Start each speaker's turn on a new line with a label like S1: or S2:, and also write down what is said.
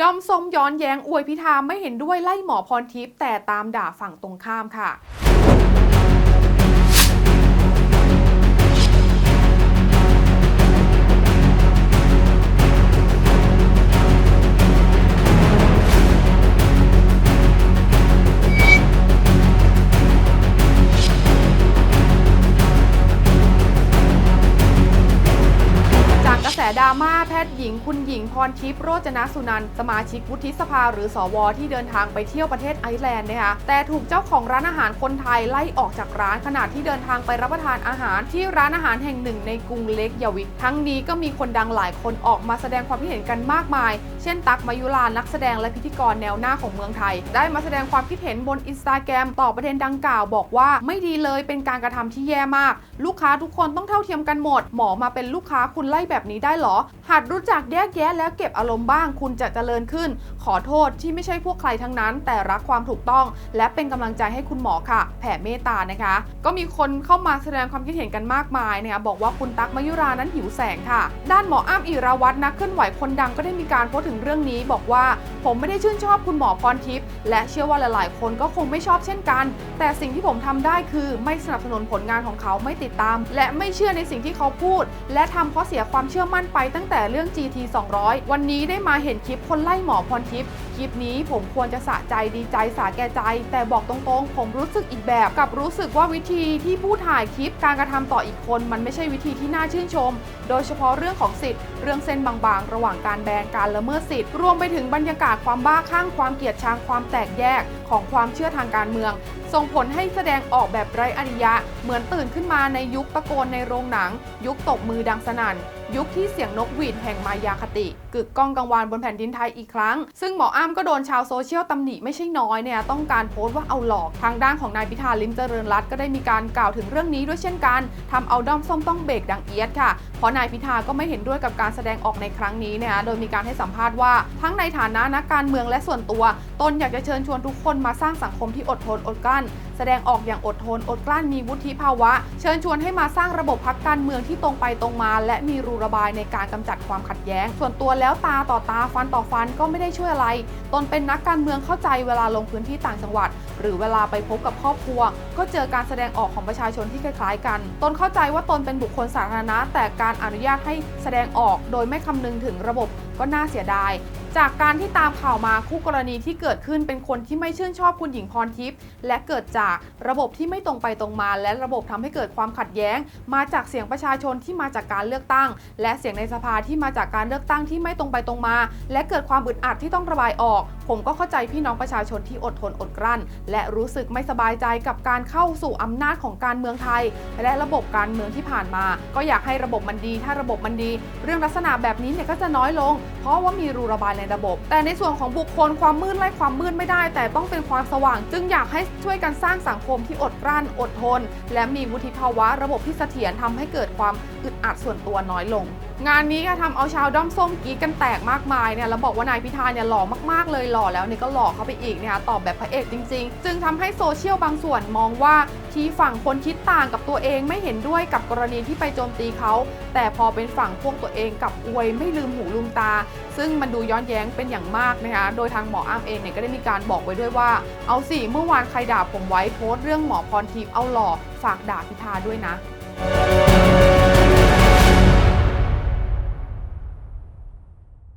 S1: ดอมสมย้อนแย้งอวยพิธาไม่เห็นด้วยไล่หมอพรทิพย์แต่ตามด่าฝั่งตรงข้ามค่ะจากกระแสดราม่า ทย์หญิงคุณหญิงพรทิพย์โรจนสุนันสมาชิกวุฒิสภาหรือสวที่เดินทางไปเที่ยวประเทศไอร์แลนด์นะคะแต่ถูกเจ้าของร้านอาหารคนไทยไล่ออกจากร้านขณะที่เดินทางไปรับประทานอาหาร ที่ร้านอาหารแห่งหนึ่งในกรุงเล็กยาวิกทั้งนี้ก็มีคนดังหลายคนออกมาแสดงความคิดเห็นกันมากมาย เช่น ตักมายุรานักแสดงและพิธีกรแนวหน้าของเมืองไทย ได้มาแสดงความคิดเห็นบนอินสตาแกรมต่อประเด็นดังกล่าวบอกว่าไม่ดีเลยเป็นการกระทำที่แย่มาก ลูกค้าทุกคนต้องเท่าเทียมกันหมด หมอมาเป็นลูกค้าคุณไล่แบบนี้ได้หรอหัดรู้จักแยกแยะแล้วเก็บอารมณ์บ้าง คุณจะเจริญขึ้น ขอโทษที่ไม่ใช่พวกใครทั้งนั้น แต่รักความถูกต้อง และเป็นกำลังใจให้คุณหมอค่ะ แผ่เมตตานะคะ ก็มีคนเข้ามาแสดงความคิดเห็นกันมากมายนะคะบอกว่าคุณตั๊กมยุรานั้นหิวแสงค่ะ ด้านหมออ้ำอิราวัตรนักเคลื่อนไหวคนดังก็ได้มีการโพสต์ถึงเรื่องนี้ บอกว่าผมไม่ได้ชื่นชอบคุณหมอพรทิพย์และเชื่อว่าหลาย ๆ คนก็คงไม่ชอบเช่นกัน แต่สิ่งที่ผมทำได้คือไม่สนับสนุนผลงานของเขาไม่ติดตาม และไม่เชื่อในสิ่งที่เขาพูด และทำเพราะเสียความเชื่อมั่นไปตั้งแต่เรื่องรื่อง GT 200 วันนี้ได้มาเห็นคลิปคนไล่หมอพรทิพย์คลิปนี้ผมควรจะสะใจดีใจสาแก่ใจ แต่บอกตรงๆ ผมรู้สึกอีกแบบกับรู้สึกว่าวิธีที่ผู้ถ่ายคลิปการกระทำต่ออีกคน มันไม่ใช่วิธีที่น่าชื่นชม โดยเฉพาะเรื่องของสิทธิ์ เรื่องเส้นบางๆ ระหว่างการแบนการละเมิดสิทธิ์ รวมไปถึงบรรยากาศความบ้าคลั่งความเกลียดชังความแตกแยกของความเชื่อทางการเมืองส่งผลให้แสดงออกแบบไร้อริยะ เหมือนตื่นขึ้นมาในยุคตะโกนในโรงหนัง ยุคตบมือดังสนั่น ยุคที่เสียงนกหวีดแห่งมายาคติ กึกก้องกังวานบนแผ่นดินไทยอีกครั้ง ซึ่งหมออ้ำก็โดนชาวโซเชียลตำหนิไม่ใช่น้อยเนี่ยต้องการโพสต์ว่าเอาหลอก ทางด้านของนายพิธาลิมเจริญรัตน์ก็ได้มีการกล่าวถึงเรื่องนี้ด้วยเช่นกันทำเอาด้อมส้มต้องเบรกดังเอียดค่ะ เพราะนายพิธาก็ไม่เห็นด้วยกับการแสดงออกในครั้งนี้นะคะโดยมีการให้สัมภาษณ์ว่าทั้งในฐานะนักการเมืองและส่วนตัวตนอยากจะเชิญชวนทุกคนมาสร้างสังคมที่อดทนอดกลั้น แสดงออกอย่างอดทนอดกลั้นมีวุฒิภาวะ เชิญชวนให้มาสร้างระบบพักการเมืองที่ตรงไปตรงมา และมีรูระบายในการกำจัดความขัดแย้ง ส่วนตัวแล้วตาต่อตาฟันต่อฟันก็ไม่ได้ช่วยอะไร ตนเป็นนักการเมืองเข้าใจเวลาลงพื้นที่ต่างจังหวัด หรือเวลาไปพบกับครอบครัว ก็เจอการแสดงออกของประชาชนที่คล้ายๆ กัน ตนเข้าใจว่าตนเป็นบุคคลสาธารณะแต่การอนุญาตให้แสดงออกโดยไม่คำนึงถึงระบบ ก็น่าเสียดาย จากการที่ตามข่าวมาคู่กรณีที่เกิดขึ้นเป็นคนที่ไม่ชื่นชอบคุณหญิงพรทิพย์และเกิดจากระบบที่ไม่ตรงไปตรงมา และระบบทำให้เกิดความขัดแย้ง มาจากเสียงประชาชนที่มาจากการเลือกตั้ง และเสียงในสภาที่มาจากการเลือกตั้งที่ไม่ตรงไปตรงมา และเกิดความอึดอัดที่ต้องระบายออก ผมก็เข้าใจพี่น้องประชาชนที่อดทนอดกลั้น และรู้สึกไม่สบายใจกับการเข้าสู่อำนาจของการเมืองไทย และระบบการเมืองที่ผ่านมา ก็อยากให้ระบบมันดี ถ้าระบบมันดี เรื่องลักษณะแบบนี้เนี่ยก็จะน้อยลงเพราะว่ามีรูระบายในระบบ แต่ในส่วนของบุคคลความมืดไล่ความมืดไม่ได้ แต่ต้องเป็นความสว่าง จึงอยากให้ช่วยกันสร้างสังคมที่อดกลั้นอดทน และมีวุฒิภาวะระบบที่เสถียรทำให้เกิดความอึดอัดส่วนตัวน้อยลง งานนี้ค่ะทำเอาชาวด้อมส้มกีกันแตกมากมายเนี่ยแล้วบอกว่านายพิธาเนี่ยหล่อมากๆเลยหล่อแล้วเนี่ยก็หล่อเข้าไปอีกนะคะตอบแบบพระเอกจริง ๆ จึงทำให้โซเชียลบางส่วนมองว่าที่ฝั่งคนคิดต่างกับตัวเองไม่เห็นด้วยกับกรณีที่ไปโจมตีเขา แต่พอเป็นฝั่งพวกตัวเองกับอวยไม่ลืมหูลืมตา ซึ่งมันดูย้อนแย้งเป็นอย่างมากนะคะโดยทางหมออ้ำเองเนี่ยก็ได้มีการบอกไว้ด้วยว่า เอาสิเมื่อวานใครด่าผมไว้โพสต์เรื่องหมอพรทิพย์เอาหล่อฝากด่าพิธาด้วยนะ